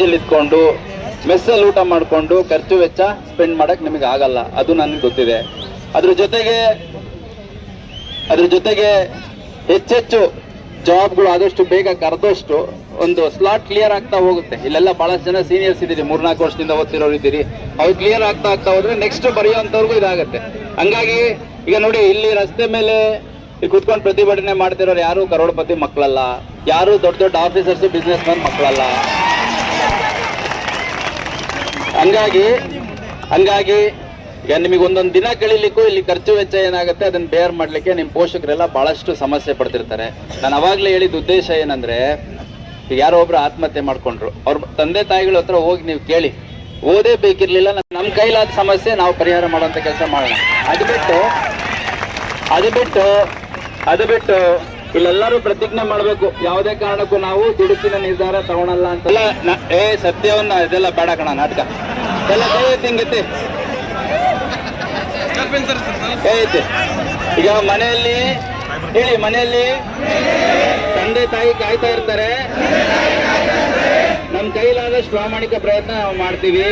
ಜಿಲಿ ಇದ್ಕೊಂಡು ಮೆಸ್ಸಲ್ಲಿ ಊಟ ಮಾಡಿಕೊಂಡು, ಖರ್ಚು ವೆಚ್ಚ ಸ್ಪೆಂಡ್ ಮಾಡಕ್ಕೆ ನಿಮಗೆ ಆಗಲ್ಲ. ಅದು ನನಗೆ ಗೊತ್ತಿದೆ. ಅದ್ರ ಜೊತೆಗೆ ಅದ್ರ ಜೊತೆಗೆ ಹೆಚ್ಚೆಚ್ಚು ಜಾಬ್ಗಳು ಆದಷ್ಟು ಬೇಗ ಕರೆದಷ್ಟು ಒಂದು ಸ್ಲಾಟ್ ಕ್ಲಿಯರ್ ಆಗ್ತಾ ಹೋಗುತ್ತೆ. ಇಲ್ಲೆಲ್ಲ ಬಹಳಷ್ಟು ಜನ ಸೀನಿಯರ್ಸ್ ಇದ್ದೀರಿ. ಮೂರ್ನಾಲ್ಕು ವರ್ಷದಿಂದ ಓದ್ತಿರೋರು ಇದ್ದೀರಿ. ಅವ್ರು ಕ್ಲಿಯರ್ ಆಗ್ತಾ ಆಗ್ತಾ ಹೋದ್ರೆ ನೆಕ್ಸ್ಟ್ ಬರೆಯುವಂಥವ್ರಿಗೂ ಇದಾಗುತ್ತೆ. ಹಂಗಾಗಿ, ಈಗ ನೋಡಿ, ಇಲ್ಲಿ ರಸ್ತೆ ಮೇಲೆ ಕುತ್ಕೊಂಡು ಪ್ರತಿಭಟನೆ ಮಾಡ್ತಿರೋರು ಯಾರು? ಕರೋಡ್ಪತಿ ಮಕ್ಕಳಲ್ಲ. ಯಾರು ದೊಡ್ಡ ದೊಡ್ಡ ಆಫೀಸರ್ಸ್ ಬಿಸ್ನೆಸ್ ಮ್ಯಾನ್ ಮಕ್ಕಳಲ್ಲ. ಹಂಗಾಗಿ ಹಂಗಾಗಿ ನಿಮಗೆ ಒಂದೊಂದು ದಿನ ಕಳಿಲಿಕ್ಕೂ ಇಲ್ಲಿ ಖರ್ಚು ವೆಚ್ಚ ಏನಾಗುತ್ತೆ, ಅದನ್ನ ಬೇರ್ ಮಾಡ್ಲಿಕ್ಕೆ ನಿಮ್ಮ ಪೋಷಕರೆಲ್ಲ ಬಹಳಷ್ಟು ಸಮಸ್ಯೆ ಪಡ್ತಿರ್ತಾರೆ. ನಾನು ಅವಾಗ್ಲೇ ಹೇಳಿದ ಉದ್ದೇಶ ಏನಂದ್ರೆ ಯಾರೋ ಒಬ್ರು ಆತ್ಮಹತ್ಯೆ ಮಾಡ್ಕೊಂಡ್ರು. ಅವ್ರ ತಂದೆ ತಾಯಿಗಳ ಹತ್ರ ಹೋಗಿ ನೀವು ಕೇಳಿ. ಓದೇ ಬೇಕಿರ್ಲಿಲ್ಲ ನಮ್ಮ ಕೈಲಾದ ಸಮಸ್ಯೆ, ನಾವು ಪರಿಹಾರ ಮಾಡುವಂತ ಕೆಲಸ ಮಾಡೋಣ. ಅದು ಬಿಟ್ಟು ಅದು ಬಿಟ್ಟು ಅದು ಬಿಟ್ಟು ಇಲ್ಲೆಲ್ಲರೂ ಪ್ರತಿಜ್ಞೆ ಮಾಡಬೇಕು. ಯಾವುದೇ ಕಾರಣಕ್ಕೂ ನಾವು ದುಡುಕಿನ ನಿರ್ಧಾರ ತಗೊಳಲ್ಲ ನ- ಏ, ಸತ್ಯವನ್ನ ಇದೆಲ್ಲ ಬೇಡ ಕಣ, ನಾಟಕ. ಎಲ್ಲ ಕೈ ಎತ್ತಿ ಸರ್ ಈಗ ಮನೆಯಲ್ಲಿ, ಹೇಳಿ, ಮನೆಯಲ್ಲಿ ತಂದೆ ತಾಯಿ ಕಾಯ್ತಾ ಇರ್ತಾರೆ. ನಮ್ಮ ಕೈಲಾದಷ್ಟು ಪ್ರಾಮಾಣಿಕ ಪ್ರಯತ್ನ ನಾವು ಮಾಡ್ತೀವಿ.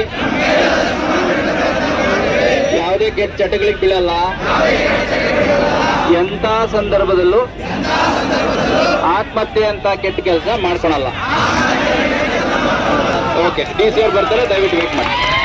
ಯಾವುದೇ ಕೆಟ್ಟ ಚಟಗಳಿಗೆ ಬೀಳಲ್ಲ. ಎಂತ ಸಂದರ್ಭದಲ್ಲೂ ಆತ್ಮಹತ್ಯೆ ಅಂತ ಕೆಟ್ಟ ಕೆಲಸ ಮಾಡ್ಕೊಳಲ್ಲ. ಓಕೆ ಡಿ ಸಿ ಅವ್ರು ಬರ್ತಾರೆ ದಯವಿಟ್ಟು ವೇಟ್ ಮಾಡಿ.